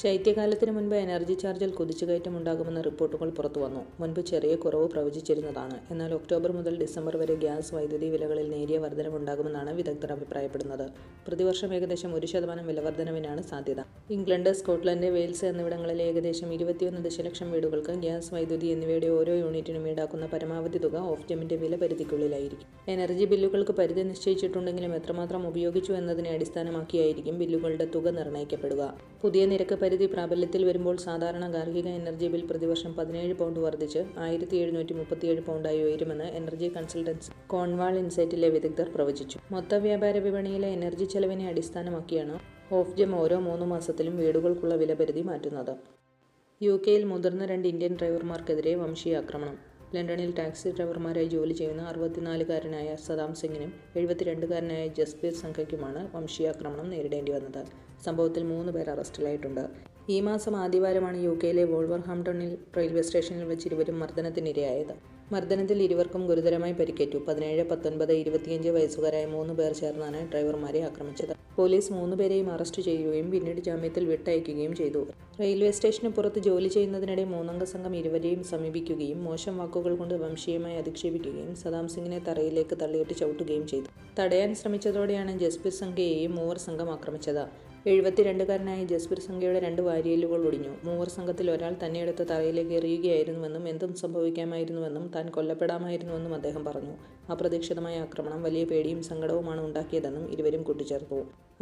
ശൈത്യകാലത്തിന് മുൻപ് എനർജി ചാർജിൽ കുതിച്ചുകയറ്റം ഉണ്ടാകുമെന്ന റിപ്പോർട്ടുകൾ പുറത്തുവന്നു. മുൻപ് ചെറിയ കുറവ് പ്രവചിച്ചിരുന്നതാണ്. എന്നാൽ ഒക്ടോബർ മുതൽ ഡിസംബർ വരെ ഗ്യാസ് വൈദ്യുതി വിലകളിൽ നേരിയ വർധനവുണ്ടാകുമെന്നാണ് വിദഗ്ധർ അഭിപ്രായപ്പെടുന്നത്. പ്രതിവർഷം ഏകദേശം ഒരു ശതമാനം വിലവർധനവിനാണ് സാധ്യത. ഇംഗ്ലണ്ട് സ്കോട്ട്ലൻഡ് വെയിൽസ് എന്നിവിടങ്ങളിലെ ഏകദേശം ഇരുപത്തിയൊന്ന് ദശലക്ഷം വീടുകൾക്ക് ഗ്യാസ് വൈദ്യുതി എന്നിവയുടെ ഓരോ യൂണിറ്റിനും ഈടാക്കുന്ന പരമാവധി തുക ഓഫ് ജമിന്റെ വില പരിധിക്കുള്ളിലായിരിക്കും. എനർജി ബില്ലുകൾക്ക് പരിധി നിശ്ചയിച്ചിട്ടുണ്ടെങ്കിലും എത്രമാത്രം ഉപയോഗിച്ചു എന്നതിനെ അടിസ്ഥാനമാക്കിയായിരിക്കും ബില്ലുകളുടെ തുക നിർണയിക്കപ്പെടുക. പുതിയ നിരക്ക് പരിധി പ്രാബല്യത്തിൽ വരുമ്പോൾ സാധാരണ ഗാർഹിക എനർജി ബിൽ പ്രതിവർഷം പതിനേഴ് പൗണ്ട് വർദ്ധിച്ച് ആയിരത്തി എഴുന്നൂറ്റി മുപ്പത്തിയേഴ് പൗണ്ടായി ഉയരുമെന്ന് എനർജി കൺസൾട്ടൻസ് കോൺവാൾ ഇൻസൈറ്റിലെ വിദഗ്ധർ പ്രവചിച്ചു. മൊത്ത വ്യാപാര വിപണിയിലെ എനർജി ചെലവിനെ അടിസ്ഥാനമാക്കിയാണ് ഓഫ് ജം ഓരോ മൂന്ന് മാസത്തിലും വീടുകൾക്കുള്ള വിലപരിധി മാറ്റുന്നത്. യു കെയിൽ മുതിർന്ന രണ്ട് ഇന്ത്യൻ ഡ്രൈവർമാർക്കെതിരെ വംശീയ ആക്രമണം ലണ്ടനിൽ ടാക്സി ഡ്രൈവർമാരായി ജോലി ചെയ്യുന്ന അറുപത്തിനാലുകാരനായ സദാം സിംഗിനും എഴുപത്തിരണ്ടുകാരനായ ജസ്ബീർ സംഘയ്ക്കുമാണ് വംശീയാക്രമണം നേരിടേണ്ടി വന്നത്. സംഭവത്തിൽ മൂന്ന് പേർ അറസ്റ്റിലായിട്ടുണ്ട്. ഈ മാസം ആദ്യവാരമാണ് യു കെയിലെ വോൾവർഹാംപ്ടണിൽ റെയിൽവേ സ്റ്റേഷനിൽ വെച്ച് ഇരുവരും മർദ്ദനത്തിനിരയായത്. മർദ്ദനത്തിൽ ഇരുവർക്കും ഗുരുതരമായി പരിക്കേറ്റു. പതിനേഴ് പത്തൊൻപത് ഇരുപത്തിയഞ്ച് വയസ്സുകാരായ മൂന്ന് പേർ ചേർന്നാണ് ഡ്രൈവർമാരെ ആക്രമിച്ചത്. പോലീസ് മൂന്നുപേരെയും അറസ്റ്റ് ചെയ്യുകയും പിന്നീട് ജാമ്യത്തിൽ വിട്ടയക്കുകയും ചെയ്തു. റെയിൽവേ സ്റ്റേഷന് പുറത്ത് ജോലി ചെയ്യുന്നതിനിടെ മൂന്നംഗ സംഘം ഇരുവരെയും സമീപിക്കുകയും മോശം വാക്കുകൾ കൊണ്ട് വംശീയമായി അധിക്ഷേപിക്കുകയും സദാം സിംഗിനെ തറയിലേക്ക് തള്ളിയിട്ട് ചവിട്ടുകയും ചെയ്തു. തടയാൻ ശ്രമിച്ചതോടെയാണ് ജസ്ബീർ സംഘയെയും മൂവർ സംഘം ആക്രമിച്ചത്. എഴുപത്തിരണ്ടുകാരനായ ജസ്ബീർ സംഘയുടെ രണ്ട് വാരിയലുകൾ ഒടിഞ്ഞു. മൂവർ സംഘത്തിൽ ഒരാൾ തന്നെ എടുത്ത് തറയിലേക്ക് എറിയുകയായിരുന്നുവെന്നും എന്തും സംഭവിക്കാമായിരുന്നുവെന്നും താൻ കൊല്ലപ്പെടാമായിരുന്നുവെന്നും അദ്ദേഹം പറഞ്ഞു. അപ്രതീക്ഷിതമായ ആക്രമണം വലിയ പേടിയും സങ്കടവുമാണ് ഉണ്ടാക്കിയതെന്നും ഇരുവരും കൂട്ടിച്ചേർത്തു.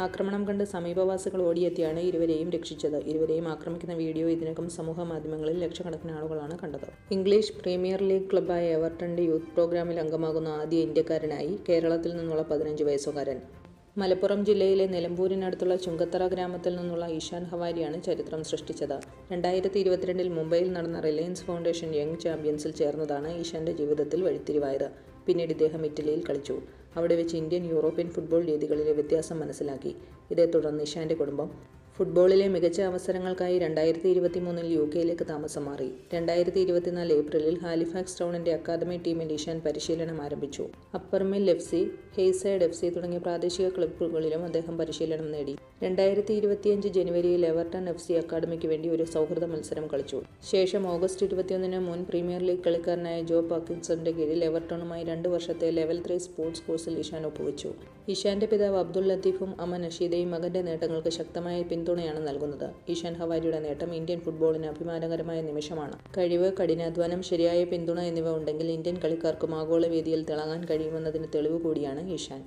ആക്രമണം കണ്ട് സമീപവാസികൾ ഓടിയെത്തിയാണ് ഇരുവരെയും രക്ഷിച്ചത്. ഇരുവരെയും ആക്രമിക്കുന്ന വീഡിയോ ഇതിനകം സമൂഹ മാധ്യമങ്ങളിൽ ലക്ഷക്കണക്കിന് ആളുകളാണ് കണ്ടത്. ഇംഗ്ലീഷ് പ്രീമിയർ ലീഗ് ക്ലബ്ബായ എവർട്ടന്റെ യൂത്ത് പ്രോഗ്രാമിൽ അംഗമാകുന്ന ആദ്യ ഇന്ത്യക്കാരനായി കേരളത്തിൽ നിന്നുള്ള പതിനഞ്ച് വയസ്സുകാരൻ. മലപ്പുറം ജില്ലയിലെ നിലമ്പൂരിനടുത്തുള്ള ചുങ്കത്തറ ഗ്രാമത്തിൽ നിന്നുള്ള ഈശാൻ ഹവാരിയാണ് ചരിത്രം സൃഷ്ടിച്ചത്. രണ്ടായിരത്തി ഇരുപത്തിരണ്ടിൽ മുംബൈയിൽ നടന്ന റിലയൻസ് ഫൗണ്ടേഷൻ യങ് ചാമ്പ്യൻസിൽ ചേർന്നതാണ് ഈശാന്റെ ജീവിതത്തിൽ വഴിത്തിരിവായത്. പിന്നീട് ഇദ്ദേഹം ഇറ്റലിയിൽ കളിച്ചു. അവിടെ വെച്ച് ഇന്ത്യൻ യൂറോപ്യൻ ഫുട്ബോൾ രീതികളിലെ വ്യത്യാസം മനസ്സിലാക്കി. ഇതേ തുടർന്ന് ഇഷാന്റെ കുടുംബം ഫുട്ബോളിലെ മികച്ച അവസരങ്ങൾക്കായി രണ്ടായിരത്തി ഇരുപത്തി മൂന്നിൽ യു കെയിലേക്ക് താമസം മാറി. രണ്ടായിരത്തി ഇരുപത്തിനാല് ഏപ്രിലിൽ ഹാലിഫാക്സ് ടൗണിന്റെ അക്കാദമി ടീമിൽ ഇഷാൻ പരിശീലനം ആരംഭിച്ചു. Uppermill F C Heyside F C തുടങ്ങിയ പ്രാദേശിക ക്ലബ്ബുകളിലും അദ്ദേഹം പരിശീലനം നേടി. രണ്ടായിരത്തി ഇരുപത്തിയഞ്ച് ജനുവരിയിൽ എവർട്ടൺ എഫ് സി അക്കാദമിക്ക് വേണ്ടി ഒരു സൗഹൃദ മത്സരം കളിച്ചു. ശേഷം ഓഗസ്റ്റ് ഇരുപത്തിയൊന്നിന് മുൻ പ്രീമിയർ ലീഗ് കളിക്കാരനായ ജോ പാക്കിൻസന്റെ കീഴിൽ എവർട്ടണുമായി രണ്ട് വർഷത്തെ ലെവൽ ത്രീ സ്പോർട്സ് കോഴ്സിൽ ഇഷാൻ ഒപ്പുവെച്ചു. ഇഷാന്റെ പിതാവ് അബ്ദുൾ ലത്തീഫും അമ്മ നഷീദയും മകന്റെ നേട്ടങ്ങൾക്ക് ശക്തമായ പിന്തുണയാണ് നൽകുന്നത്. ഈഷൻ ഹവാരിയുടെ നേട്ടം ഇന്ത്യൻ ഫുട്ബോളിന് അഭിമാനകരമായ നിമിഷമാണ്. കഴിവ് കഠിനാധ്വാനം ശരിയായ പിന്തുണ എന്നിവ ഉണ്ടെങ്കിൽ ഇന്ത്യൻ കളിക്കാർക്കും ആഗോള വേദിയിൽ തിളങ്ങാൻ കഴിയുമെന്നതിന് തെളിവ് കൂടിയാണ് ഇഷാൻ